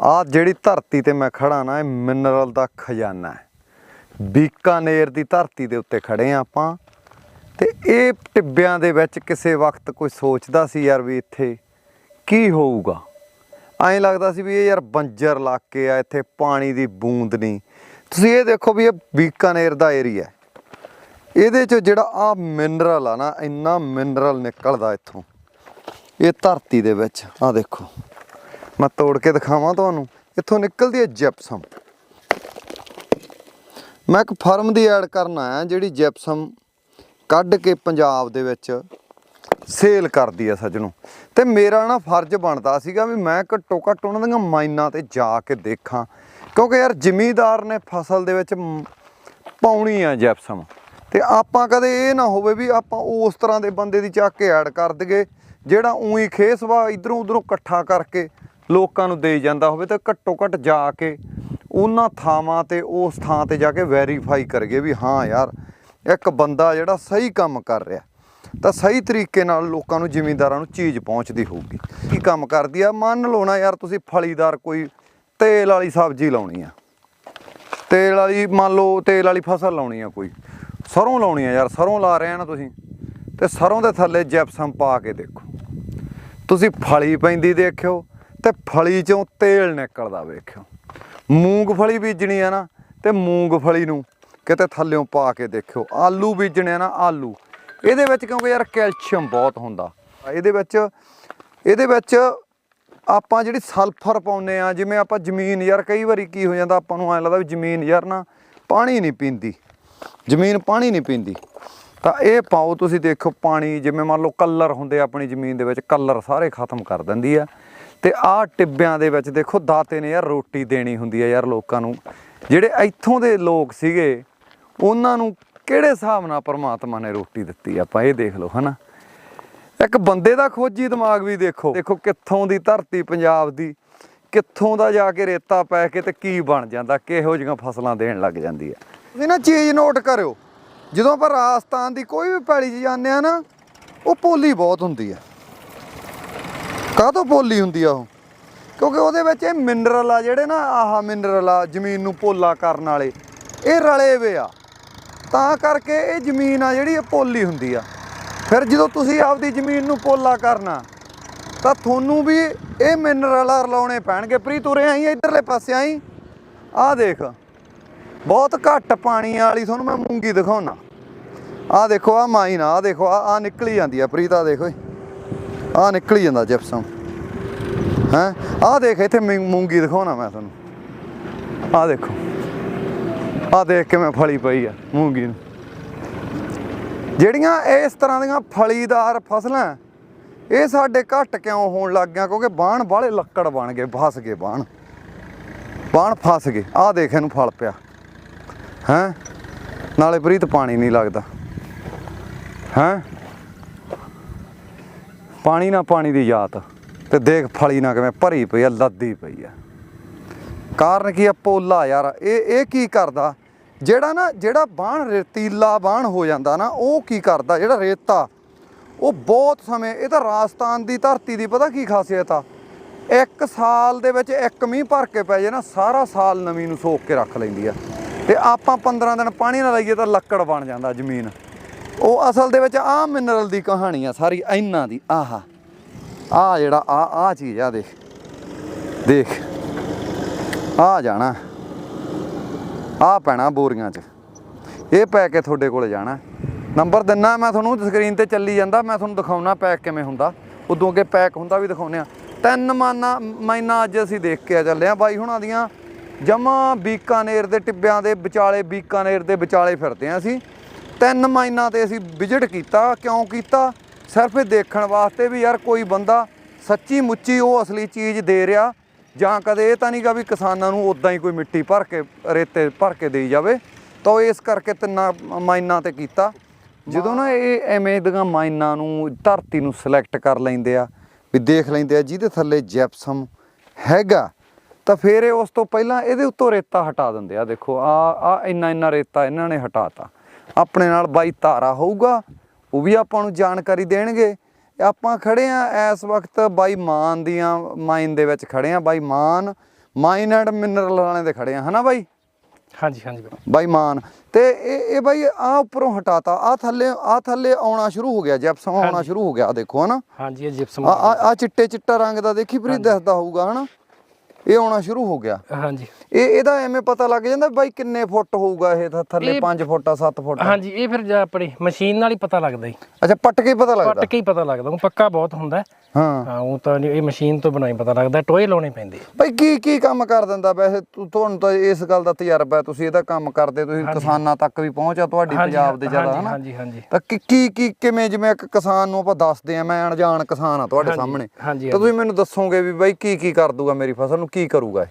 ਆ ਜਿਹੜੀ ਧਰਤੀ ਤੇ ਮੈਂ ਖੜਾ ਨਾ, ਇਹ ਮਿਨਰਲ ਦਾ ਖਜ਼ਾਨਾ ਹੈ। ਬੀਕਾਨੇਰ ਦੀ ਧਰਤੀ ਦੇ ਉੱਤੇ ਖੜੇ ਆ ਆਪਾਂ, ਤੇ ਇਹ ਟਿੱਬਿਆਂ ਦੇ ਵਿੱਚ ਕਿਸੇ ਵਕਤ ਕੋਈ ਸੋਚਦਾ ਸੀ ਯਾਰ ਵੀ ਇੱਥੇ ਕੀ ਹੋਊਗਾ? ਐਂ ਲੱਗਦਾ ਸੀ ਵੀ ਇਹ ਯਾਰ ਬੰਜਰ ਇਲਾਕੇ ਆ, ਇੱਥੇ ਪਾਣੀ ਦੀ ਬੂੰਦ ਨਹੀਂ। ਤੁਸੀਂ ਇਹ ਦੇਖੋ ਵੀ ਇਹ ਬੀਕਾਨੇਰ ਦਾ ਏਰੀਆ ਇਹਦੇ ਚ ਜਿਹੜਾ ਆ ਮਿਨਰਲ ਆ ਨਾ, ਇੰਨਾ ਮਿਨਰਲ ਨਿਕਲਦਾ ਇੱਥੋਂ। ਇਹ ਧਰਤੀ ਦੇ ਵਿੱਚ ਆ ਦੇਖੋ। ਮੈਂ ਤੋੜ ਕੇ ਦਿਖਾਵਾਂ ਤੁਹਾਨੂੰ। ਇੱਥੋਂ ਨਿਕਲਦੀ ਹੈ ਜਿਪਸਮ। ਮੈਂ ਇੱਕ ਫਰਮ ਦੀ ਐਡ ਕਰਨ ਆਇਆ, ਜਿਹੜੀ ਜਿਪਸਮ ਕੱਢ ਕੇ ਪੰਜਾਬ ਦੇ ਵਿੱਚ ਸੇਲ ਕਰਦੀ ਆ ਸੱਜਣੋ। ਤੇ ਮੇਰਾ ਨਾ ਫਰਜ਼ ਬਣਦਾ ਸੀਗਾ ਵੀ ਮੈਂ ਘੱਟੋ ਘੱਟ ਉਹਨਾਂ ਦੀਆਂ ਮਾਈਨਾਂ ਤੇ ਜਾ ਕੇ ਦੇਖਾਂ। ਕਿਉਂਕਿ ਯਾਰ ਜ਼ਿਮੀਦਾਰ ਨੇ ਫਸਲ ਦੇ ਵਿੱਚ ਪਾਉਣੀ ਆ ਜੈਪਸਮ। ਤੇ ਆਪਾਂ ਕਦੇ ਇਹ ਨਾ ਹੋਵੇ ਵੀ ਆਪਾਂ ਉਸ ਤਰ੍ਹਾਂ ਦੇ ਬੰਦੇ ਦੀ ਚੱਕ ਕੇ ਐਡ ਕਰ ਦਈਏ, ਜਿਹੜਾ ਉਹੀ ਖੇਸਵਾ ਇਧਰੋਂ ਉਧਰੋਂ ਇਕੱਠਾ ਕਰਕੇ ਲੋਕਾਂ ਨੂੰ ਦੇ ਜਾਂਦਾ ਹੋਵੇ ਤਾਂ ਘੱਟੋ ਘੱਟ ਜਾ ਕੇ ਉਹਨਾਂ ਥਾਵਾਂ ਤੇ ਉਸ ਥਾਂ ਤੇ ਜਾ ਕੇ ਵੈਰੀਫਾਈ ਕਰਗੇ ਵੀ ਹਾਂ ਯਾਰ, ਇੱਕ ਬੰਦਾ ਜਿਹੜਾ ਸਹੀ ਕੰਮ ਕਰ ਰਿਹਾ, ਤਾਂ ਸਹੀ ਤਰੀਕੇ ਨਾਲ ਲੋਕਾਂ ਨੂੰ ਜ਼ਿਮੀਂਦਾਰਾਂ ਨੂੰ ਚੀਜ਼ ਪਹੁੰਚਦੀ ਹੋਊਗੀ। ਕੀ ਕੰਮ ਕਰਦੀ ਆ? ਮੰਨ ਲਓ ਨਾ ਯਾਰ ਤੁਸੀਂ ਫਲੀਦਾਰ ਕੋਈ ਤੇਲ ਵਾਲੀ ਸਬਜ਼ੀ ਲਾਉਣੀ ਆ। ਤੇਲ ਵਾਲੀ ਮੰਨ ਲਓ ਤੇਲ ਵਾਲੀ ਫਸਲ ਲਾਉਣੀ ਆ ਕੋਈ। ਸਰੋਂ ਲਾਉਣੀ ਆ ਯਾਰ, ਸਰੋਂ ਲਾ ਰਹੇ ਆ ਨਾ ਤੁਸੀਂ, ਤੇ ਸਰੋਂ ਦੇ ਥੱਲੇ ਜੈਪਸਮ ਪਾ ਕੇ ਦੇਖੋ। ਤੁਸੀਂ ਫਲੀ ਪੈਂਦੀ ਦੇਖਿਓ ਤੇ ਫਲੀ ਚੋਂ ਤੇਲ ਨਿਕਲਦਾ ਵੇਖਿਓ। ਮੂੰਗਫਲੀ ਬੀਜਣੀ ਆ ਨਾ, ਤੇ ਮੂੰਗਫਲੀ ਨੂੰ ਕਿਤੇ ਥੱਲਿਓਂ ਪਾ ਕੇ ਦੇਖਿਓ। ਆਲੂ ਬੀਜਣੇ ਆ ਨਾ ਆਲੂ। ਇਹਦੇ ਵਿੱਚ ਕਿਉਂਕਿ ਯਾਰ ਕੈਲਸ਼ੀਅਮ ਬਹੁਤ ਹੁੰਦਾ। ਇਹਦੇ ਵਿੱਚ ਇਹਦੇ ਵਿੱਚ ਆਪਾਂ ਜਿਹੜੀ ਸਲਫਰ ਪਾਉਨੇ ਆ, ਜਿਵੇਂ ਆਪਾਂ ਜ਼ਮੀਨ ਯਾਰ ਕਈ ਵਾਰੀ ਕੀ ਹੋ ਜਾਂਦਾ, ਆਪਾਂ ਨੂੰ ਐਂ ਲੱਗਦਾ ਵੀ ਜ਼ਮੀਨ ਯਾਰ ਨਾ ਪਾਣੀ ਨਹੀਂ ਪੀਂਦੀ। ਜ਼ਮੀਨ ਪਾਣੀ ਨਹੀਂ ਪੀਂਦੀ। ਤਾਂ ਇਹ ਪਾਓ, ਤੁਸੀਂ ਦੇਖੋ ਪਾਣੀ, ਜਿਵੇਂ ਮੰਨ ਲਓ ਕਲਰ ਹੁੰਦੇ ਆਪਣੀ ਜ਼ਮੀਨ ਦੇ ਵਿੱਚ, ਕਲਰ ਸਾਰੇ ਖਤਮ ਕਰ ਦਿੰਦੀ ਆ। ਤੇ ਆਹ ਟਿੱਬਿਆਂ ਦੇ ਵਿੱਚ ਦੇਖੋ ਦਾਤੇ ਨੇ ਯਾਰ ਰੋਟੀ ਦੇਣੀ ਹੁੰਦੀ ਹੈ ਯਾਰ ਲੋਕਾਂ ਨੂੰ। ਜਿਹੜੇ ਇੱਥੋਂ ਦੇ ਲੋਕ ਸੀਗੇ, ਉਹਨਾਂ ਨੂੰ ਕਿਹੜੇ ਹਿਸਾਬ ਨਾਲ ਪਰਮਾਤਮਾ ਨੇ ਰੋਟੀ ਦਿੱਤੀ? ਆਪਾਂ ਇਹ ਦੇਖ ਲਓ, ਹਨਾ? ਇੱਕ ਬੰਦੇ ਦਾ ਖੋਜੀ ਦਿਮਾਗ ਵੀ ਦੇਖੋ। ਦੇਖੋ ਕਿੱਥੋਂ ਦੀ ਧਰਤੀ ਪੰਜਾਬ ਦੀ, ਕਿੱਥੋਂ ਦਾ ਜਾ ਕੇ ਰੇਤਾ ਪੈ ਕੇ ਤੇ ਕੀ ਬਣ ਜਾਂਦਾ, ਕਿਹੋ ਜਿਹੀਆਂ ਫਸਲਾਂ ਦੇਣ ਲੱਗ ਜਾਂਦੀ ਹੈ। ਤੁਸੀਂ ਨਾ ਚੀਜ਼ ਨੋਟ ਕਰਿਓ। ਜਦੋਂ ਆਪਾਂ ਰਾਜਸਥਾਨ ਦੀ ਕੋਈ ਵੀ ਪੈਲੀ 'ਚ ਜਾਂਦੇ ਆ ਨਾ, ਉਹ ਪੋਲੀ ਬਹੁਤ ਹੁੰਦੀ ਆ ਕਾਹਤੋਂ ਪੋਲੀ ਹੁੰਦੀ ਆ ਉਹ? ਕਿਉਂਕਿ ਉਹਦੇ ਵਿੱਚ ਇਹ ਮਿਨਰਲ ਆ ਜਿਹੜੇ ਨਾ, ਆਹ ਮਿਨਰਲ ਆ, ਜ਼ਮੀਨ ਨੂੰ ਪੋਲਾ ਕਰਨ ਵਾਲੇ। ਇਹ ਰਲੇ ਵੇ ਆ। ਤਾਂ ਕਰਕੇ ਇਹ ਜ਼ਮੀਨ ਆ ਜਿਹੜੀ ਇਹ ਪੋਲੀ ਹੁੰਦੀ ਆ। ਫਿਰ ਜਦੋਂ ਤੁਸੀਂ ਆਪਦੀ ਜ਼ਮੀਨ ਨੂੰ ਪੋਲਾ ਕਰਨਾ, ਤਾਂ ਤੁਹਾਨੂੰ ਵੀ ਇਹ ਮਿਨਰਲ ਆ ਰਲਾਉਣੇ ਪੈਣਗੇ। ਪ੍ਰੀ ਤੁਰੇ ਆਈ ਇਧਰਲੇ ਪਾਸੇ ਆਈ? ਆਹ ਦੇਖ। ਬਹੁਤ ਘੱਟ ਪਾਣੀ ਵਾਲੀ ਤੁਹਾਨੂੰ ਮੈਂ ਮੂੰਗੀ ਦਿਖਾਉਣਾ। ਆਹ ਦੇਖੋ ਆਹ ਮਾਈਨ ਆਹ ਦੇਖੋ ਆਹ ਆਹ ਨਿਕਲੀ ਜਾਂਦੀ ਆ। ਪ੍ਰੀਤਾ ਦੇਖੋ ਆਹ ਨਿਕਲੀ ਜਾਂਦਾ ਜਿਪਸਮ। ਹੈਂ? ਆਹ ਦੇਖ, ਇੱਥੇ ਮੂੰ- ਮੂੰਗੀ ਦਿਖਾਉਣਾ ਮੈਂ ਤੁਹਾਨੂੰ। ਆਹ ਦੇਖੋ। ਆਹ ਦੇਖ ਕਿਵੇਂ ਫਲੀ ਪਈ ਆ ਮੂੰਗੀ ਨੂੰ। ਜਿਹੜੀਆਂ ਇਸ ਤਰ੍ਹਾਂ ਦੀਆਂ ਫਲੀਦਾਰ ਫਸਲਾਂ, ਇਹ ਸਾਡੇ ਘੱਟ ਕਿਉਂ ਹੋਣ ਲੱਗ ਗਿਆ ਕਿਉਂਕਿ ਬਾਣ ਵਾਲੇ ਲੱਕੜ ਬਣ ਗਏ, ਫਸ ਗਏ ਬਾਣ। ਬਾਣ ਫਸ ਗਏ। ਆਹ ਦੇਖ, ਇਹਨੂੰ ਫਲ ਪਿਆ। ਹੈਂ? ਨਾਲੇ ਪ੍ਰੀਤ ਪਾਣੀ ਨਹੀਂ ਲੱਗਦਾ। ਹੈਂ? ਪਾਣੀ ਨਾ ਪਾਣੀ ਦੀ ਯਾਦ ਤੇ ਦੇਖ ਫਲੀ ਨਾ ਕਿਵੇਂ ਭਰੀ ਪਈ ਆ, ਲੱਦੀ ਪਈ ਆ। ਕਾਰਨ ਕੀ ਆ ਪੋਲਾ ਯਾਰ, ਇਹ ਇਹ ਕੀ ਕਰਦਾ? ਜਿਹੜਾ ਨਾ, ਜਿਹੜਾ ਬਾਣ ਰੇਤੀਲਾ ਬਾਣ ਹੋ ਜਾਂਦਾ ਨਾ, ਉਹ ਕੀ ਕਰਦਾ? ਜਿਹੜਾ ਰੇਤਾ, ਉਹ ਬਹੁਤ ਸਮੇਂ, ਇਹ ਤਾਂ ਰਾਜਸਥਾਨ ਦੀ ਧਰਤੀ ਦੀ ਪਤਾ ਕੀ ਖਾਸੀਅਤ ਆ? ਇੱਕ ਸਾਲ ਦੇ ਵਿੱਚ ਇੱਕ ਮੀਂਹ ਭਰ ਕੇ ਪੈ ਜੇ ਨਾ, ਸਾਰਾ ਸਾਲ ਨਵੀਂ ਨੂੰ ਸੋਕ ਕੇ ਰੱਖ ਲੈਂਦੀ ਆ। ਤੇ ਆਪਾਂ 15 ਦਿਨ ਪਾਣੀ ਨਾ ਲਾਈਏ ਤਾਂ ਲੱਕੜ ਬਣ ਜਾਂਦਾ ਜ਼ਮੀਨ। ਉਹ ਅਸਲ ਦੇ ਵਿੱਚ ਆਹ ਮਿਨਰਲ ਦੀ ਕਹਾਣੀ ਆ ਸਾਰੀ ਇਹਨਾਂ ਦੀ, ਆਹਾ। ਆ ਜਿਹੜਾ ਆ ਆ ਚੀਜ਼ ਆ, ਦੇਖ। ਦੇਖ। ਆ ਜਾਣਾ। ਆ ਪੈਣਾ ਬੋਰੀਆਂ 'ਚ। ਇਹ ਪੈ ਕੇ ਤੁਹਾਡੇ ਕੋਲ ਜਾਣਾ। ਨੰਬਰ ਦਿੰਨਾ ਮੈਂ ਤੁਹਾਨੂੰ ਸਕਰੀਨ ਤੇ ਚੱਲੀ ਜਾਂਦਾ, ਮੈਂ ਤੁਹਾਨੂੰ ਦਿਖਾਉਣਾ ਪੈਕ ਕਿਵੇਂ ਹੁੰਦਾ। ਉਦੋਂ ਅੱਗੇ ਪੈਕ ਹੁੰਦਾ ਵੀ ਦਿਖਾਉਨੇ ਆ। ਤਿੰਨ ਮਾਨਾ ਮਹੀਨਾ ਅੱਜ ਅਸੀਂ ਦੇਖ ਕੇ ਆ ਚੱਲੇ ਆ। ਬਾਈ ਹੁਣਾਂ ਦੀਆਂ ਜਮਾ ਬੀਕਾਨੇਰ ਦੇ ਟਿੱਬਿਆਂ ਦੇ ਵਿਚਾਲੇ, ਬੀਕਾਨੇਰ ਦੇ ਵਿਚਾਲੇ ਫਿਰਦੇ ਆ ਅਸੀਂ। ਤਿੰਨ ਮਾਈਨਾਂ ਤੇ ਅਸੀਂ ਵਿਜ਼ਿਟ ਕੀਤਾ, ਕਿਉਂ ਕੀਤਾ? ਸਿਰਫ ਇਹ ਦੇਖਣ ਵਾਸਤੇ ਵੀ ਯਾਰ ਕੋਈ ਬੰਦਾ ਸੱਚੀ ਮੁੱਚੀ ਉਹ ਅਸਲੀ ਚੀਜ਼ ਦੇ ਰਿਹਾ, ਜਾਂ ਕਦੇ ਇਹ ਤਾਂ ਨਹੀਂਗਾ ਵੀ ਕਿਸਾਨਾਂ ਨੂੰ ਉਦਾਂ ਹੀ ਕੋਈ ਮਿੱਟੀ ਭਰ ਕੇ, ਰੇਤੇ ਭਰ ਕੇ ਦੇਈ ਜਾਵੇ। ਤਾਂ ਇਸ ਕਰਕੇ ਤਿੰਨਾਂ ਮਾਈਨਾਂ ਤੇ ਕੀਤਾ। ਜਦੋਂ ਨਾ ਇਹ ਐਵੇਂ ਦੀਆਂ ਮਾਈਨਾਂ ਨੂੰ, ਧਰਤੀ ਨੂੰ ਸਿਲੈਕਟ ਕਰ ਲੈਂਦੇ ਆ, ਵੀ ਦੇਖ ਲੈਂਦੇ ਆ ਜਿਹਦੇ ਥੱਲੇ ਜੈਪਸਮ ਹੈਗਾ, ਤਾਂ ਫਿਰ ਇਹ ਉਸ ਤੋਂ ਪਹਿਲਾਂ ਇਹਦੇ ਉੱਤੋਂ ਰੇਤਾ ਹਟਾ ਦਿੰਦੇ ਆ। ਦੇਖੋ, ਆ ਆ ਇੰਨਾ ਇੰਨਾ ਰੇਤਾ ਇਹਨਾਂ ਨੇ ਹਟਾਤਾ। ਆਪਣੇ ਨਾਲ ਬਾਈ ਧਾਰਾ ਹੋਊਗਾ ਉਹ ਵੀ ਆਪਾਂ ਨੂੰ ਜਾਣਕਾਰੀ ਦੇਣਗੇ। ਆਪਾਂ ਖੜੇ ਆ ਇਸ ਵਕਤ ਬਾਈ ਮਾਨ ਦੀਆਂ ਮਾਈਨ ਦੇ ਵਿੱਚ ਖੜੇ ਆ ਬਾਈ ਮਾਨ ਮਾਈਨ ਐਂਡ ਮਿਨਰਲ ਵਾਲਿਆਂ ਦੇ ਖੜੇ ਆ ਹਨਾ ਬਾਈ? ਹਾਂਜੀ ਹਾਂਜੀ ਬਾਈ। ਮਾਨ ਤੇ ਇਹ ਇਹ ਬਾਈ ਆ ਉੱਪਰੋਂ ਹਟਾਤਾ ਆ ਥੱਲੇ ਆ ਥੱਲੇ ਆਉਣਾ ਸ਼ੁਰੂ ਹੋ ਗਿਆ ਜੈਪਸਮ ਆਉਣਾ। ਸ਼ੁਰੂ ਹੋ ਗਿਆ ਦੇਖੋ ਹਨਾ? ਹਾਂਜੀ ਇਹ ਜਿਪਸਮ ਆ ਆ ਚਿੱਟੇ ਚਿੱਟਾ ਰੰਗ ਦਾ ਦੇਖੀ ਪ੍ਰੀ ਦਿਸਦਾ ਹੋਊਗਾ ਹਨਾ? ਇਹ ਆਉਣਾ ਸ਼ੁਰੂ ਹੋ ਗਿਆ। ਹਾਂਜੀ। ਇਹ ਇਹਦਾ ਐਵੇਂ ਪਤਾ ਲੱਗ ਜਾਂਦਾ ਬਾਈ ਕਿੰਨੇ ਫੁੱਟ ਹੋਊਗਾ ਇਹ ਥੱਲੇ ਇਹ- 5 ਫੁੱਟ ਆ 7 ਫੁੱਟ? ਹਾਂਜੀ ਇਹ ਫਿਰ ਆਪਣੀ ਮਸ਼ੀਨ ਨਾਲ ਹੀ ਪਤਾ ਲੱਗਦਾ ਜੀ। ਅੱਛਾ ਪੱਟ ਕੇ ਹੀ ਪਤਾ ਲੱਗਦਾ? ਪੱਟ ਕੇ ਹੀ ਪਤਾ ਲੱਗਦਾ ਪੱਕਾ ਬਹੁਤ ਹੁੰਦਾ। ਹੈ। ਹਾਂ ਉਹ ਤਾਂ ਨਹੀਂ- ਇਹ ਮਸ਼ੀਨ ਤੋਂ ਬਣਾਈ ਪਤਾ ਲੱਗਦਾ ਟੋਏ ਲਾਉਣੇ ਪੈਂਦੇ ਬਾਈ ਕੀ ਕੀ ਕੰਮ ਕਰ ਦਿੰਦਾ ਵੈਸੇ? ਤੁ- ਤੁਹਾਨੂੰ ਤਾਂ ਇਸ ਗੱਲ ਦਾ ਤਜਰਬਾ ਹੈ ਤੁਸੀਂ ਇਹਦਾ ਕੰਮ ਕਰਦੇ ਤੁਸੀਂ ਕਿਸਾਨਾਂ ਤੱਕ ਵੀ ਪਹੁੰਚ ਆ ਤੁਹਾਡੀ ਪੰਜਾਬ ਦੇ ਜ਼ਿਆਦਾ ਹਨਾ? ਹਾਂਜੀ ਹਾਂਜੀ। ਤਾਂ ਕੀ ਕੀ ਕਿਵੇਂ ਜਿਵੇਂ ਇੱਕ ਕਿਸਾਨ ਨੂੰ ਆਪਾਂ ਦੱਸਦੇ ਆ ਮੈਂ ਅਣਜਾਣ ਕਿਸਾਨ ਆ ਤੁਹਾਡੇ ਸਾਹਮਣੇ। ਤਾਂ ਤੁਸੀਂ ਮੈਨੂੰ ਦੱਸੋਗੇ ਵੀ ਬਾਈ ਕੀ ਕੀ ਕਰ ਦੂਗਾ ਮੇਰੀ ਫਸਲ ਨੂੰ ਕੀ ਕਰੂਗਾ ਇਹ?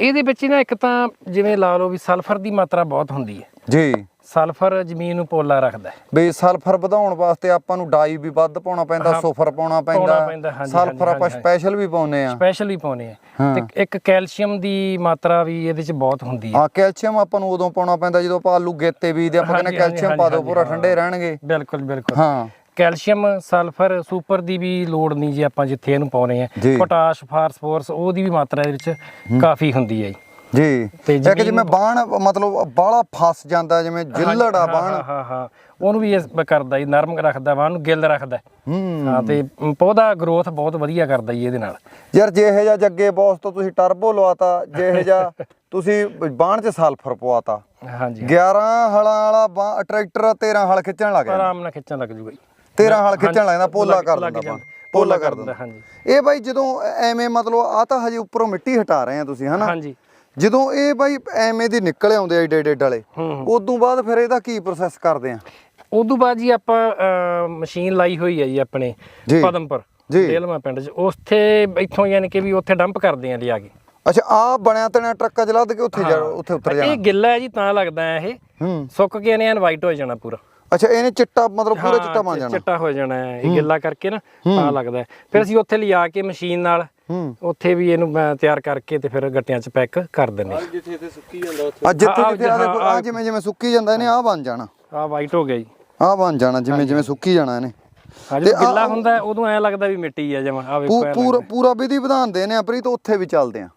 ਇਹਦੇ ਵਿੱਚ ਨਾ ਇੱਕ ਤਾਂ ਜਿਵੇਂ ਲਾ ਲਓ ਵੀ ਸਲਫਰ ਦੀ ਮਾਤਰਾ ਬਹੁਤ ਹੁੰਦੀ ਹੈ। ਜੀ। ਸਲਫਰ ਜ਼ਮੀਨ ਨੂੰ ਪੋਲਾ ਰੱਖਦਾ ਹੈ। ਸਲਫਰ ਵਧਾਉਣ ਵਾਸਤੇ ਆਪਾਂ ਨੂੰ ਡਾਈ ਵੀ ਵੱਧ ਪਾਉਣਾ ਪੈਂਦਾ ਸੁਫਰ ਪਾਉਣਾ ਪੈਂਦਾ। ਸਲਫਰ ਆਪਾਂ। ਸਪੈਸ਼ਲ ਵੀ ਪਾਉਨੇ ਆ ਸਪੈਸ਼ਲ ਹੀ ਪਾਉਣੇ ਆ। ਤੇ ਇੱਕ ਕੈਲਸ਼ੀਅਮ ਦੀ ਮਾਤਰਾ ਵੀ ਇਹਦੇ ਵਿੱਚ ਬਹੁਤ ਹੁੰਦੀ ਹੈ। ਹਾਂ ਕੈਲਸ਼ੀਅਮ ਆਪਾਂ ਨੂੰ ਉਦੋਂ ਪਾਉਣਾ ਪੈਂਦਾ ਜਦੋਂ ਆਪਾਂ ਆਲੂ ਗੇਤੇ ਬੀਜਦੇ ਆਪਾਂ ਕਹਿੰਦੇ ਕੈਲਸ਼ੀਅਮ ਪਾ ਦਿਓ ਪੂਰਾ। ਠੰਡੇ ਰਹਿਣਗੇ। ਬਿਲਕੁਲ ਬਿਲਕੁਲ। ਹਾਂ। ਕੈਲਸ਼ੀਅਮ ਸਲਫਰ ਸੁਪਰ ਦੀ ਵੀ ਲੋੜ ਨਹੀਂ ਜੇ ਆਪਾਂ ਜਿੱਥੇ ਇਹਨੂੰ ਪਾਉਣੇ ਆ। ਪੋਟਾਸ਼ ਫਾਸਫੋਰਸ ਉਹਦੀ ਵੀ ਮਾਤਰਾ ਇਹਦੇ ਵਿੱਚ ਕਾਫੀ ਹੁੰਦੀ ਹੈ ਜੀ। ਜੀ। ਤੇ ਇੱਕ ਜਿਵੇਂ ਬਾਣ ਮਤਲਬ ਬਾਹਲਾ ਫਸ ਜਾਂਦਾ ਜਿਵੇਂ ਜਿੱਲੜ ਆ ਬਾਣ। ਹਾਂ ਹਾਂ ਹਾਂ। ਉਹਨੂੰ ਵੀ ਇਹ ਕਰਦਾ ਜੀ ਨਰਮ ਰੱਖਦਾ ਵਾ ਉਹਨੂੰ ਗਿੱਲ ਰੱਖਦਾ। ਹੂੰ। ਹਾਂ ਤੇ ਪੌਦਾ ਗਰੋਥ ਬਹੁਤ ਵਧੀਆ ਕਰਦਾ ਜੀ ਇਹਦੇ ਨਾਲ। ਯਾਰ ਜਿਹੇ ਜਿਹਾ ਜੱਗੇ ਬੌਸ ਤੋਂ ਤੁਸੀਂ ਟਰਬੋ ਲਵਾਤਾ ਜਿਹੇ ਜਿਹਾ ਤੁਸੀਂ ਬਾਣ 'ਚ ਸਲਫਰ ਪਵਾਤਾ ਹਾਂਜੀ 11 ਹਲਾਂ ਵਾਲਾ ਬਾਣ- ਟਰੈਕਟਰ 13 ਹਲ ਖਿੱਚਣ ਲੱਗ ਜਾਂਦਾ। ਆਰਾਮ ਨਾਲ ਖਿੱਚਣ ਲੱਗ ਜੂਗਾ ਜੀ। 13 ਹਲ ਖਿੱਚਣ ਲੱਗ ਜਾਂਦਾ ਪੋਲਾ ਕਰ ਦਿੰਦਾ ਬਾਣ। ਪੋਲਾ ਕਰ ਦਿੰਦਾ ਹਾਂਜੀ। ਇਹ ਬਾਈ ਜਦੋਂ ਐਵੇਂ ਮਤਲਬ ਆ ਤਾਂ ਹਜੇ ਉੱਪਰੋਂ ਮਿੱਟੀ ਹਟਾ ਰਹੇ ਆ ਤੁਸੀਂ ਹਨਾ? ਹਾਂਜੀ। ਜਦੋਂ ਇਹ ਬਾਈ ਐਵੇਂ ਦੀ ਨਿਕਲ ਆਉਂਦੇ ਆ ਏਡੇ ਏਡੇ ਹੂੰ। ਉਦੋਂ ਬਾਅਦ ਫਿਰ ਇਹਦਾ ਕੀ ਪ੍ਰੋਸੈਸ ਕਰਦੇ ਆ? ਉਦੋਂ ਬਾਅਦ ਜੀ ਆਪਾਂ ਮਸ਼ੀਨ ਲਾਈ ਹੋਈ ਹੈ ਜੀ ਆਪਣੇ। ਪਦਮਪੁਰ ਜੀ। ਡੇਲਮਾ ਪਿੰਡ 'ਚ। ਉੱਥੇ ਇੱਥੋਂ ਯਾਨੀ ਕਿ ਵੀ ਉੱਥੇ ਡੰਪ ਕਰਦੇ ਆ ਲਿਆ ਕੇ। ਅੱਛਾ ਆ ਬਣਿਆ ਤਣਾ ਟਰੱਕਾਂ ਚ ਲੱਦ ਕੇ ਉੱਥੇ ਜਾ ਉੱਥੇ ਉਤਰ ਇਹ ਜਾਣਾ ਗਿੱਲਾ ਹੈ ਜੀ ਤਾਂ ਲੱਗਦਾ ਹੈ। ਇਹ ਸੁੱਕ ਕੇ ਇਹਨੇ ਐਨ ਵਾਈਟ ਹੋ ਜਾਣਾ ਪੂਰਾ। ਅੱਛਾ ਇਹਨੇ ਚਿੱਟਾ ਮਤਲਬ ਪੂਰਾ ਚਿੱਟਾ ਬਣ ਜਾਣਾ। ਚਿੱਟਾ ਹੋ ਜਾਣਾ ਹੈ ਇਹ ਗਿੱਲਾ ਕਰਕੇ ਨਾ ਤਾਂ ਲੱਗਦਾ। ਫਿਰ ਅਸੀਂ ਉੱਥੇ ਲਿਆ ਕੇ ਮਸ਼ੀਨ ਨਾਲ ਹੂੰ। ਉੱਥੇ ਵੀ ਇਹਨੂੰ ਮੈਂ ਤਿਆਰ ਕਰਕੇ ਤੇ ਫਿਰ ਗੱਟਿਆਂ 'ਚ ਪੈਕ ਕਰ ਦਿੰਦੇ ਆ ਜਿੱਥੇ ਜਿੱਥੇ ਆ ਹਾਂ, ਦੇਖੋ ਆ ਹਾਂ। ਜਿਵੇਂ ਜਿਵੇਂ ਸੁੱਕੀ ਜਾਂਦਾ ਇਹਨੇ ਆ ਬਣ ਜਾਣਾ। ਆ ਵਾਈਟ ਹੋ ਗਿਆ ਜੀ। ਆ ਬਣ ਜਾਣਾ ਜਿਵੇਂ ਜਿਵੇਂ ਸੁੱਕੀ ਜਾਣਾ ਇਹਨੇ। ਤੇ ਜਦੋਂ ਗਿੱਲਾ ਹੁੰਦਾ ਉਦੋਂ ਐ ਲੱਗਦਾ ਵੀ ਮਿੱਟੀ ਆ ਜਮਾ ਆ ਵੇਖੋ ਪੂਰਾ। ਪੂਰਾ ਵਿਧੀ ਵਿਧਾਨ ਦੇ ਨੇ ਆ ਪ੍ਰੀਤ ਉੱਥੇ ਵੀ ਚੱਲਦੇ ਆ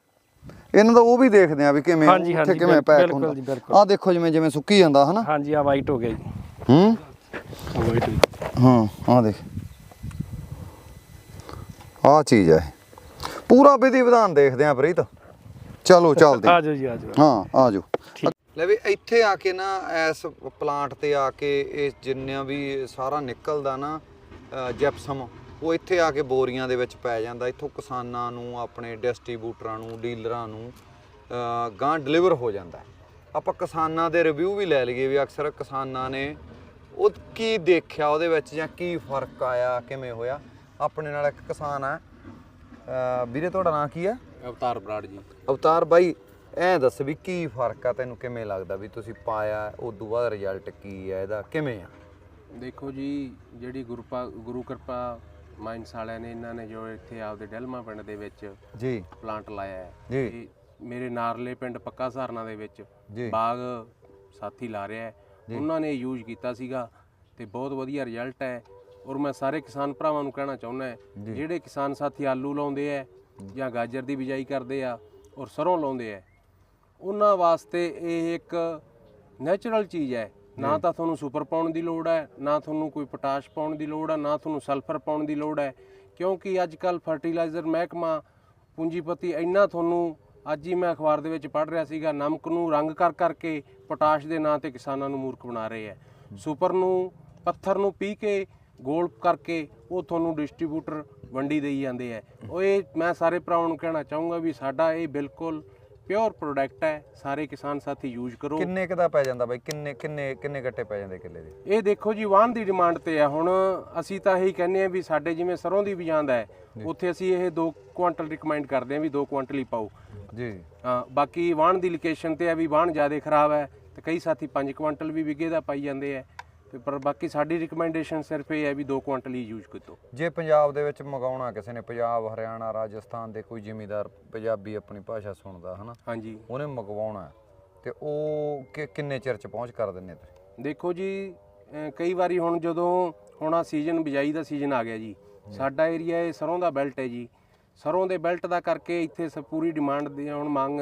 ਇਹਨਾਂ ਦਾ ਉਹ ਵੀ ਦੇਖਦੇ ਆ ਵੀ ਕਿਵੇਂ ਉੱਥੇ ਕਿਵੇਂ ਪੈਕ ਹੁੰਦਾ। ਆ ਦੇਖੋ ਜਿਵੇਂ ਜਿਵੇਂ ਸੁੱਕੀ ਜਾਂਦਾ ਹਨਾ? ਹਾਂਜੀ ਆ ਵਾਈਟ ਹੋ ਗਿਆ ਜੀ। ਹੂੰ? ਹਾਂ ਆ ਦੇਖ। ਆ ਚੀਜ਼ ਹੈ ਪੂਰਾ ਵਿਧੀ ਵਿਧਾਨ ਦੇਖਦੇ ਆ ਪ੍ਰੀਤ। ਚਲੋ ਚੱਲਦੇ ਆ ਜਾਓ ਜੀ ਆ ਜਾਓ ਹਾਂ ਆ ਜਾਓ ਲੈ ਵੀ ਇੱਥੇ ਆ ਕੇ ਨਾ ਇਸ ਪਲਾਂਟ ਤੇ ਆ ਕੇ ਇਹ ਜਿੰਨਾ ਵੀ ਸਾਰਾ ਨਿਕਲਦਾ ਨਾ ਜਿਪਸਮ ਉਹ ਇੱਥੇ ਆ ਕੇ ਬੋਰੀਆਂ ਦੇ ਵਿੱਚ ਪੈ ਜਾਂਦਾ। ਇੱਥੋਂ ਕਿਸਾਨਾਂ ਨੂੰ ਆਪਣੇ ਡਿਸਟ੍ਰੀਬਿਊਟਰਾਂ ਨੂੰ ਡੀਲਰਾਂ ਨੂੰ ਗਾਂ ਡਿਲੀਵਰ ਹੋ ਜਾਂਦਾ। ਆਪਾਂ ਕਿਸਾਨਾਂ ਦੇ ਰਿਵਿਊ ਵੀ ਲੈ ਲਈਏ ਵੀ ਅਕਸਰ ਕਿਸਾਨਾਂ ਨੇ ਉਹ ਕੀ ਦੇਖਿਆ ਉਹਦੇ ਵਿੱਚ ਜਾਂ ਕੀ ਫ਼ਰਕ ਆਇਆ ਕਿਵੇਂ ਹੋਇਆ? ਆਪਣੇ ਨਾਲ ਇੱਕ ਕਿਸਾਨ ਅ, ਵੀਰੇ ਤੁਹਾਡਾ ਨਾਂ ਕੀ ਹੈ ਅਵਤਾਰ ਬਰਾੜ ਜੀ। ਅਵਤਾਰ ਬਾਈ ਐਂ ਦੱਸ ਵੀ ਕੀ ਫ਼ਰਕ ਆ ਤੈਨੂੰ ਕਿਵੇਂ ਲੱਗਦਾ ਵੀ ਤੁਸੀਂ ਪਾਇਆ ਉਸ ਤੋਂ ਬਾਅਦ ਰਿਜ਼ਲਟ ਕੀ ਹੈ ਇਹਦਾ ਕਿਵੇਂ ਆ? ਦੇਖੋ ਜੀ ਜਿਹੜੀ ਗੁਰਪਾ ਗੁਰੂ ਕਿਰਪਾ ਮਾਈਨਸ ਵਾਲਿਆਂ ਨੇ ਇਹਨਾਂ ਨੇ ਜੋ ਇੱਥੇ ਆਪਦੇ ਡੈਲਮਾ ਪਿੰਡ ਦੇ ਵਿੱਚ ਜੀ। ਪਲਾਂਟ ਲਾਇਆ ਹੈ। ਜੀ। ਮੇਰੇ ਨਾਰਲੇ ਪਿੰਡ ਪੱਕਾ ਸਹਾਰਨਾ ਦੇ ਵਿੱਚ। ਬਾਗ ਸਾਥੀ ਲਾ ਰਿਹਾ ਹੈ। ਉਹਨਾਂ ਨੇ ਯੂਜ਼ ਕੀਤਾ ਸੀਗਾ ਤੇ ਬਹੁਤ ਵਧੀਆ ਰਿਜ਼ਲਟ ਹੈ। ਔਰ ਮੈਂ ਸਾਰੇ ਕਿਸਾਨ ਭਰਾਵਾਂ ਨੂੰ ਕਹਿਣਾ ਚਾਹੁੰਦਾ ਹੈ ਜਿਹੜੇ ਕਿਸਾਨ ਸਾਥੀ ਆਲੂ ਲਾਉਂਦੇ ਆ ਜਾਂ ਗਾਜਰ ਦੀ ਬਿਜਾਈ ਕਰਦੇ ਆ ਔਰ ਸਰੋਂ ਲਾਉਂਦੇ ਆ ਉਹਨਾਂ ਵਾਸਤੇ ਇਹ ਇੱਕ ਨੈਚੁਰਲ ਚੀਜ਼ ਹੈ। ਨਾ ਤਾਂ ਤੁਹਾਨੂੰ ਸੁਪਰ ਪਾਉਣ ਦੀ ਲੋੜ ਹੈ ਨਾ ਤੁਹਾਨੂੰ ਕੋਈ ਪੋਟਾਸ਼ ਪਾਉਣ ਦੀ ਲੋੜ ਹੈ ਨਾ ਤੁਹਾਨੂੰ ਸਲਫਰ ਪਾਉਣ ਦੀ ਲੋੜ ਹੈ। ਕਿਉਂਕਿ ਅੱਜ ਕੱਲ ਫਰਟੀਲਾਈਜ਼ਰ ਮਹਿਕਮਾ ਪੂੰਜੀਪਤੀ ਇੰਨਾ ਤੁਹਾਨੂੰ ਅੱਜ ਹੀ ਮੈਂ ਅਖਬਾਰ ਦੇ ਵਿੱਚ ਪੜ੍ਹ ਰਿਹਾ ਸੀਗਾ ਨਮਕ ਨੂੰ ਰੰਗ ਕਰ ਕਰਕੇ ਪੋਟਾਸ਼ ਦੇ ਨਾਂ ਤੇ ਕਿਸਾਨਾਂ ਨੂੰ ਮੂਰਖ ਬਣਾ ਰਹੇ ਹੈ। ਸੁਪਰ ਨੂੰ ਪੱਥਰ ਨੂੰ ਪੀ ਕੇ ਗੋਲ ਕਰਕੇ ਉਹ ਤੁਹਾਨੂੰ ਡਿਸਟ੍ਰੀਬਿਊਟਰ ਵੰਡੀ ਦੇਈ ਜਾਂਦੇ ਹੈ। ਉਹ ਇਹ ਮੈਂ ਸਾਰੇ ਭਰਾਵਾਂ ਨੂੰ ਕਹਿਣਾ ਚਾਹੂੰਗਾ ਵੀ ਸਾਡਾ ਇਹ ਬਿਲਕੁਲ ਪਿਓਰ ਪ੍ਰੋਡਕਟ ਹੈ ਸਾਰੇ ਕਿਸਾਨ ਸਾਥੀ ਯੂਜ਼ ਕਰੋ। ਕਿੰਨੇ ਕੁ ਦਾ ਪੈ ਜਾਂਦਾ ਬਾਈ? ਕਿੰਨੇ ਕਿੰਨੇ ਕਿੰਨੇ ਗੱਟੇ ਪੈ ਜਾਂਦੇ ਕਿੱਲੇ ਦੇ? ਇਹ ਦੇਖੋ ਜੀ ਵਾਹਨ ਦੀ ਡਿਮਾਂਡ ਤੇ ਆ ਹੁਣ ਅਸੀਂ ਤਾਂ ਇਹੀ ਕਹਿੰਦੇ ਆ ਵੀ ਸਾਡੇ ਜਿਵੇਂ ਸਰੋਂ ਦੀ ਵੀ ਜਾਂਦਾ ਹੈ ਉੱਥੇ ਅਸੀਂ ਇਹ 2 ਕੁਆਂਟਲ ਰਿਕਮੈਂਡ ਕਰਦੇ ਆ ਵੀ 2 ਕੁਆਂਟਲ ਹੀ ਪਾਓ। ਜੀ। ਹਾਂ ਬਾਕੀ ਵਾਹਨ ਦੀ ਲੋਕੇਸ਼ਨ ਤੇ ਆ ਵੀ ਵਾਹਨ ਜ਼ਿਆਦਾ ਖਰਾਬ ਹੈ ਤੇ ਕਈ ਸਾਥੀ 5 ਕੁਆਂਟਲ ਵੀ ਵਿਗੇ ਦਾ ਪਾਈ ਜਾਂਦੇ ਆ। ਤੇ ਪਰ ਬਾਕੀ ਸਾਡੀ ਰਿਕਮੈਂਡੇਸ਼ਨ ਸਿਰਫ ਇਹ ਹੈ ਵੀ 2 ਕੁਆਂਟਲ ਹੀ ਯੂਜ਼ ਕਰੋ ਜੇ ਪੰਜਾਬ ਦੇ ਵਿੱਚ ਮੰਗਾਉਣਾ ਕਿਸੇ ਨੇ ਪੰਜਾਬ ਹਰਿਆਣਾ ਰਾਜਸਥਾਨ ਦੇ ਕੋਈ ਜ਼ਿਮੀਦਾਰ ਪੰਜਾਬੀ ਆਪਣੀ ਭਾਸ਼ਾ ਸੁਣਦਾ ਹਨਾ? ਹਾਂਜੀ। ਉਹਨੇ ਮੰਗਵਾਉਣਾ ਤੇ ਉਹ ਕਿ- ਕਿੰਨੇ ਚਿਰ ਚ ਪਹੁੰਚ ਕਰ ਦਿੰਨੇ ਤੁਸੀਂ? ਦੇਖੋ ਜੀ ਕਈ ਵਾਰੀ ਹੁਣ ਜਦੋਂ ਹੁਣ ਆ ਸੀਜ਼ਨ ਬਿਜਾਈ ਦਾ ਸੀਜ਼ਨ ਆ ਗਿਆ ਜੀ ਸਾਡਾ ਏਰੀਆ ਇਹ ਸਰੋਂ ਦਾ ਬੈਲਟ ਹੈ ਜੀ। ਸਰੋਂ ਦੇ ਬੈਲਟ ਦਾ ਕਰਕੇ ਇੱਥੇ ਸ ਪੂਰੀ ਡਿਮਾਂਡ ਦੀ ਹੁਣ ਮੰਗ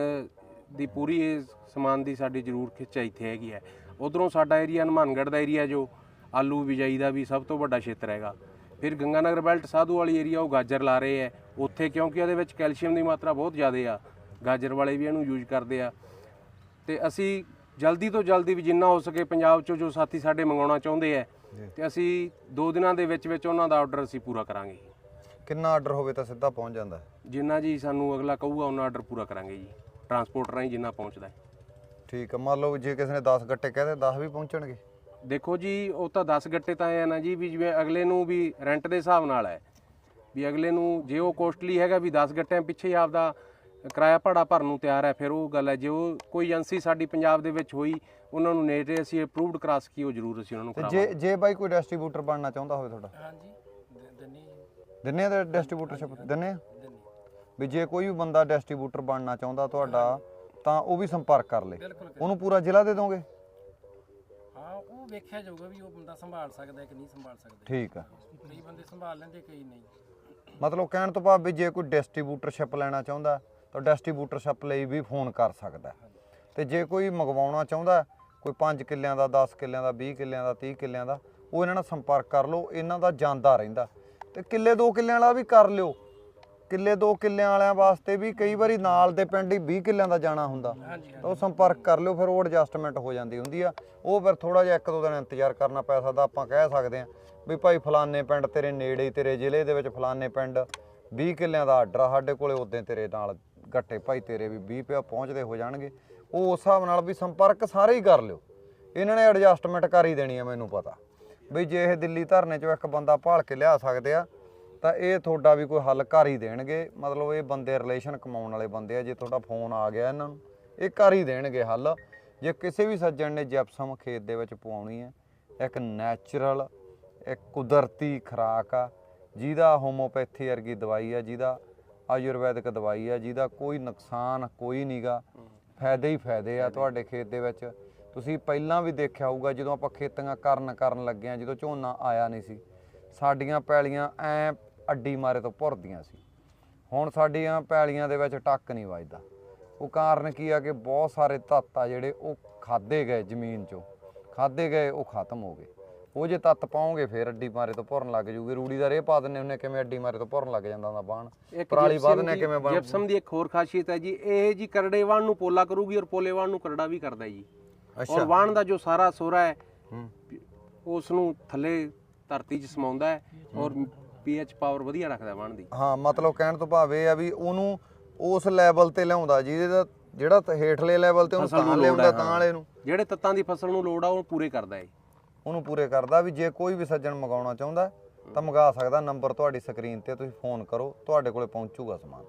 ਦੀ ਪੂਰੀ ਇਹ ਸਮਾਨ ਦੀ ਸਾਡੀ ਜ਼ਰੂਰ ਖਿੱਚ ਇੱਥੇ ਹੈਗੀ ਹੈ। ਉਧਰੋਂ ਸਾਡਾ ਏਰੀਆ ਹਨੂੰਮਾਨਗੜ੍ਹ ਦਾ ਏਰੀਆ ਜੋ ਆਲੂ ਬਿਜਾਈ ਦਾ ਵੀ ਸਭ ਤੋਂ ਵੱਡਾ ਖੇਤਰ ਹੈਗਾ। ਫਿਰ ਗੰਗਾਨਗਰ ਬੈਲਟ ਸਾਧੂ ਵਾਲੀ ਏਰੀਆ ਉਹ ਗਾਜਰ ਲਾ ਰਹੇ ਹੈ। ਉੱਥੇ ਕਿਉਂਕਿ ਉਹਦੇ ਵਿੱਚ ਕੈਲਸ਼ੀਅਮ ਦੀ ਮਾਤਰਾ ਬਹੁਤ ਜ਼ਿਆਦਾ ਆ ਗਾਜਰ ਵਾਲੇ ਵੀ ਇਹਨੂੰ ਯੂਜ਼ ਕਰਦੇ ਆ। ਤੇ ਅਸੀਂ ਜਲਦੀ ਤੋਂ ਜਲਦੀ ਵੀ ਜਿੰਨਾ ਹੋ ਸਕੇ ਪੰਜਾਬ ਚੋਂ ਜੋ ਸਾਥੀ ਸਾਡੇ ਮੰਗਾਉਣਾ ਚਾਹੁੰਦੇ ਆ ਤੇ ਅਸੀਂ 2 ਦਿਨਾਂ ਦੇ ਵਿੱਚ ਵਿੱਚ ਉਹਨਾਂ ਦਾ ਆਰਡਰ ਅਸੀਂ ਪੂਰਾ ਕਰਾਂਗੇ। ਕਿੰਨਾ ਆਰਡਰ ਹੋਵੇ ਤਾਂ ਸਿੱਧਾ ਪਹੁੰਚ ਜਾਂਦਾ। ਜਿੰਨਾ ਜੀ ਸਾਨੂੰ ਅਗਲਾ ਕਹੂਗਾ ਉਹਨਾਂ ਆਰਡਰ ਪੂਰਾ ਕਰਾਂਗੇ ਜੀ। ਟਰਾਂਸਪੋਰਟ ਰਾਹੀਂ ਜਿੰਨਾ ਪਹੁੰਚਦਾ ਹੈ। ਠੀਕ ਹੈ ਮੰਨ ਲਓ ਜੇ ਕਿਸੇ ਨੇ 10 ਗੱਟੇ ਕਹਦੇ 10 ਵੀ ਪਹੁੰਚਣਗੇ। ਦੇਖੋ ਜੀ ਉਹ ਤਾਂ 10 ਗੱਟੇ ਤਾਂ ਇਹ ਹੈ ਨਾ ਜੀ ਵੀ ਜਿਵੇਂ ਅਗਲੇ ਨੂੰ ਵੀ ਰੈਂਟ ਦੇ ਹਿਸਾਬ ਨਾਲ ਹੈ। ਵੀ ਅਗਲੇ ਨੂੰ ਜੇ ਉਹ ਕੋਸਟਲੀ ਹੈਗਾ ਵੀ 10 ਗੱਟਿਆਂ ਪਿੱਛੇ ਆਪਦਾ ਕਿਰਾਇਆ ਭਾੜਾ ਭਰਨ ਨੂੰ ਤਿਆਰ ਹੈ ਫਿਰ ਉਹ ਗੱਲ ਹੈ। ਜੇ ਉਹ ਕੋਈ ਏਜੰਸੀ ਸਾਡੀ ਪੰਜਾਬ ਦੇ ਵਿੱਚ ਹੋਈ ਉਹਨਾਂ ਨੂੰ ਨੇੜੇ ਅਸੀਂ ਅਪਰੂਵਡ ਕਰਾ ਸਕੀਏ ਉਹ ਜ਼ਰੂਰ ਅਸੀਂ ਉਹਨਾਂ ਨੂੰ ਤੇ ਕਰਾਵਾਂਗੇ। ਜੇ ਜੇ ਬਾਈ ਕੋਈ ਡਿਸਟ੍ਰੀਬਿਊਟਰ ਬਣਨਾ ਚਾਹੁੰਦਾ ਹੋਵੇ ਤੁਹਾਡਾ? ਹਾਂਜੀ। ਦਿੰਨੇ ਆ ਡਿਸਟ੍ਰੀਬਿਊਟਰਸ਼ਿਪ ਦਿੰਨੇ ਆ? ਵੀ ਜੇ ਕੋਈ ਵੀ ਬੰਦਾ ਡਿਸਟ੍ਰੀਬਿਊਟਰ ਬਣਨਾ ਚਾਹੁੰਦਾ ਤੁਹਾਡਾ ਤਾਂ ਉਹ ਵੀ ਸੰਪਰਕ ਕਰ ਲੇ। ਉਹਨੂੰ ਪੂਰਾ ਜ਼ਿਲ੍ਹਾ ਦੇ ਦੋਗੇ? ਹਾਂ ਉਹ ਵੇਖਿਆ ਜਾਊਗਾ ਵੀ ਉਹ ਬੰਦਾ ਸੰਭਾਲ ਸਕਦਾ ਹੈ ਕਿ ਨਹੀਂ ਸੰਭਾਲ ਸਕਦਾ। ਠੀਕ ਆ। ਕਈ ਬੰਦੇ ਸੰਭਾਲ ਲੈਂਦੇ ਕਈ ਨਹੀਂ। ਮਤਲਬ ਕਹਿਣ ਤੋਂ ਭਾਵ ਵੀ ਜੇ ਕੋਈ ਡਿਸਟ੍ਰੀਬਿਊਟਰਸ਼ਿਪ ਲੈਣਾ ਚਾਹੁੰਦਾ ਤਾਂ ਡਿਸਟ੍ਰੀਬਿਊਟਰਸ਼ਿਪ ਲਈ ਵੀ ਫੋਨ ਕਰ ਸਕਦਾ। ਤੇ ਜੇ ਕੋਈ ਮੰਗਵਾਉਣਾ ਚਾਹੁੰਦਾ ਕੋਈ 5 ਕਿੱਲਿਆਂ ਦਾ 10 ਕਿੱਲਿਆਂ ਦਾ 20 ਕਿੱਲਿਆਂ ਦਾ 30 ਕਿੱਲਿਆਂ ਦਾ ਉਹ ਇਹਨਾਂ ਨਾਲ ਸੰਪਰਕ ਕਰ ਲਓ ਇਹਨਾਂ ਦਾ ਜਾਂਦਾ ਰਹਿੰਦਾ। ਤੇ ਕਿੱਲੇ 2 ਕਿੱਲਿਆਂ ਵਾਲਾ ਵੀ ਕਰ ਲਿਓ। ਕਿੱਲੇ 2 ਕਿੱਲਿਆਂ ਵਾਲਿਆਂ ਵਾਸਤੇ ਵੀ ਕਈ ਵਾਰੀ ਨਾਲ ਦੇ ਪਿੰਡ ਹੀ 20 ਕਿੱਲਿਆਂ ਦਾ ਜਾਣਾ ਹੁੰਦਾ। ਤਾਂ ਉਹ ਸੰਪਰਕ ਕਰ ਲਿਓ ਫਿਰ ਉਹ ਐਡਜਸਟਮੈਂਟ ਹੋ ਜਾਂਦੀ ਹੁੰਦੀ ਆ। ਉਹ ਫਿਰ ਥੋੜਾ ਜਿਹਾ ਇੱਕ ਦੋ ਦਿਨ ਇੰਤਜ਼ਾਰ ਕਰਨਾ ਪੈ ਸਕਦਾ ਆਪਾਂ ਕਹਿ ਸਕਦੇ ਆ ਵੀ ਭਾਈ ਫਲਾਣੇ ਪਿੰਡ ਤੇਰੇ ਨੇੜੇ ਹੀ ਤੇਰੇ ਜ਼ਿਲ੍ਹੇ ਦੇ ਵਿੱਚ ਫਲਾਣੇ ਪਿੰਡ 20 ਕਿੱਲਿਆਂ ਦਾ ਆਰਡਰ ਆ ਸਾਡੇ ਕੋਲੇ ਉਦੋਂ ਤੇਰੇ ਨਾਲ ਗੱਟੇ ਭਾਈ ਤੇਰੇ ਵੀ 20 ਪਿਆ ਪਹੁੰਚਦੇ ਹੋ ਜਾਣਗੇ। ਉਹ ਉਸ ਹਿਸਾਬ ਨਾਲ ਵੀ ਸੰਪਰਕ ਸਾਰੇ ਹੀ ਕਰ ਲਿਓ। ਇਹਨਾਂ ਨੇ ਐਡਜਸਟਮੈਂਟ ਕਰ ਹੀ ਦੇਣੀ ਆ ਮੈਨੂੰ ਪਤਾ। ਵੀ ਜੇ ਇਹ ਦਿੱਲੀ ਧਰਨੇ ਚੋਂ ਇੱਕ ਬੰਦਾ ਭਾਲ ਕੇ ਲਿਆ ਸਕਦੇ ਆ, ਤਾਂ ਇਹ ਤੁਹਾਡਾ ਵੀ ਕੋਈ ਹੱਲ ਕਰ ਹੀ ਦੇਣਗੇ। ਮਤਲਬ ਇਹ ਬੰਦੇ ਰਿਲੇਸ਼ਨ ਕਮਾਉਣ ਵਾਲੇ ਬੰਦੇ ਆ, ਜੇ ਤੁਹਾਡਾ ਫੋਨ ਆ ਗਿਆ ਇਹਨਾਂ ਨੂੰ, ਇਹ ਕਰ ਹੀ ਦੇਣਗੇ ਹੱਲ। ਜੇ ਕਿਸੇ ਵੀ ਸੱਜਣ ਨੇ ਜੈਪਸਮ ਖੇਤ ਦੇ ਵਿੱਚ ਪਵਾਉਣੀ ਹੈ, ਇੱਕ ਨੈਚੁਰਲ ਇੱਕ ਕੁਦਰਤੀ ਖੁਰਾਕ ਆ, ਜਿਹਦਾ ਹੋਮੋਪੈਥੀ ਵਰਗੀ ਦਵਾਈ ਆ, ਜਿਹਦਾ ਆਯੁਰਵੈਦਿਕ ਦਵਾਈ ਆ, ਜਿਹਦਾ ਕੋਈ ਨੁਕਸਾਨ ਕੋਈ ਨਹੀਂਗਾ ਫਾਇਦੇ ਹੀ ਫਾਇਦੇ ਆ ਤੁਹਾਡੇ ਖੇਤ ਦੇ ਵਿੱਚ। ਤੁਸੀਂ ਪਹਿਲਾਂ ਵੀ ਦੇਖਿਆ ਹੋਊਗਾ ਜਦੋਂ ਆਪਾਂ ਖੇਤੀਆਂ ਕਰਨ ਕਰਨ ਲੱਗੇ ਆ ਜਦੋਂ ਝੋਨਾ ਆਇਆ ਨਹੀਂ ਸੀ ਸਾਡੀਆਂ ਪੈਲੀਆਂ ਐ ਅੱਡੀ ਮਾਰੇ ਤੋਂ ਭੁਰਦੀਆਂ ਸੀ। ਹੁਣ ਸਾਡੀਆਂ ਪੈਲੀਆਂ ਦੇ ਵਿੱਚ ਟੱਕ ਨਹੀਂ ਵੱਜਦਾ। ਉਹ ਕਾਰਨ ਕੀ ਆ ਕਿ ਬਹੁਤ ਸਾਰੇ ਤੱਤ ਆ ਜਿਹੜੇ ਉਹ ਖਾਦੇ ਗਏ ਜ਼ਮੀਨ ਚੋਂ ਖਾਦੇ ਗਏ ਉਹ ਖਤਮ ਹੋ ਗਏ। ਉਹ ਜੇ ਤੱਤ ਪਾਉਂਗੇ ਫਿਰ ਅੱਡੀ ਮਾਰੇ ਤੋਂ ਭੁਰਨ ਲੱਗ ਜੂਗੀ। ਰੂੜੀ ਦਾ ਰੇਹ ਪਾ ਦਿੰਨੇ ਹੁੰਨੇ ਕਿਵੇਂ ਅੱਡੀ ਮਾਰੇ ਤੋਂ ਭੁਰਨ ਲੱਗ ਜਾਂਦਾ ਹੁੰਦਾ ਬਾਣ। ਪਰਾਲੀ ਵੱਧਨੇ ਕਿਵੇਂ ਬਣ? ਜਿਪਸਮ ਦੀ ਇੱਕ ਹੋਰ ਖਾਸੀਅਤ ਹੈ ਜੀ ਇਹ ਜੀ ਕਰੜੇ ਵਾਣ ਨੂੰ ਪੋਲਾ ਕਰੂਗੀ ਔਰ ਪੋਲੇ ਵਾਣ ਨੂੰ ਕਰੜਾ ਵੀ ਕਰਦਾ ਜੀ। ਔਰ ਵਾਣ ਦਾ ਜੋ ਸਾਰਾ ਸੋਰਾ ਹੈ ਉਸ ਨੂੰ ਥੱਲੇ ਧਰਤੀ 'ਚ ਸਮਾਉਂਦਾ ਹੈ ਔਰ ਪੀਐਚ ਪਾਵਰ ਵਧੀਆ ਰੱਖਦਾ ਵਾਣ ਦੀ। ਹਾਂ ਮਤਲਬ ਕਹਿਣ ਤੋਂ ਭਾਵ ਇਹ ਆ ਵੀ ਉਹਨੂੰ ਉਸ ਲੈਵਲ ਤੇ ਲਿਆਉਂਦਾ ਜਿਹਦੇ ਦਾ ਜਿਹੜਾ ਹੇਠਲੇ ਲੈਵਲ ਤੇ ਉਹਨੂੰ ਤਾਂ ਲਿਆਉਂਦਾ ਤਾਂ। ਵਾਲੇ ਨੂੰ। ਜਿਹੜੇ ਤੱਤਾਂ ਦੀ ਫਸਲ ਨੂੰ ਲੋੜ ਆ ਉਹ ਪੂਰੇ ਕਰਦਾ ਹੈ ਉਹਨੂੰ ਪੂਰੇ ਕਰਦਾ ਵੀ ਜੇ ਕੋਈ ਵੀ ਸੱਜਣ ਮੰਗਾਉਣਾ ਚਾਹੁੰਦਾ ਤਾਂ ਮੰਗਾ ਸਕਦਾ ਨੰਬਰ ਤੁਹਾਡੀ ਸਕਰੀਨ ਤੇ ਤੁਸੀਂ ਫੋਨ ਕਰੋ ਤੁਹਾਡੇ ਕੋਲੇ ਪਹੁੰਚੂਗਾ ਸਮਾਨ।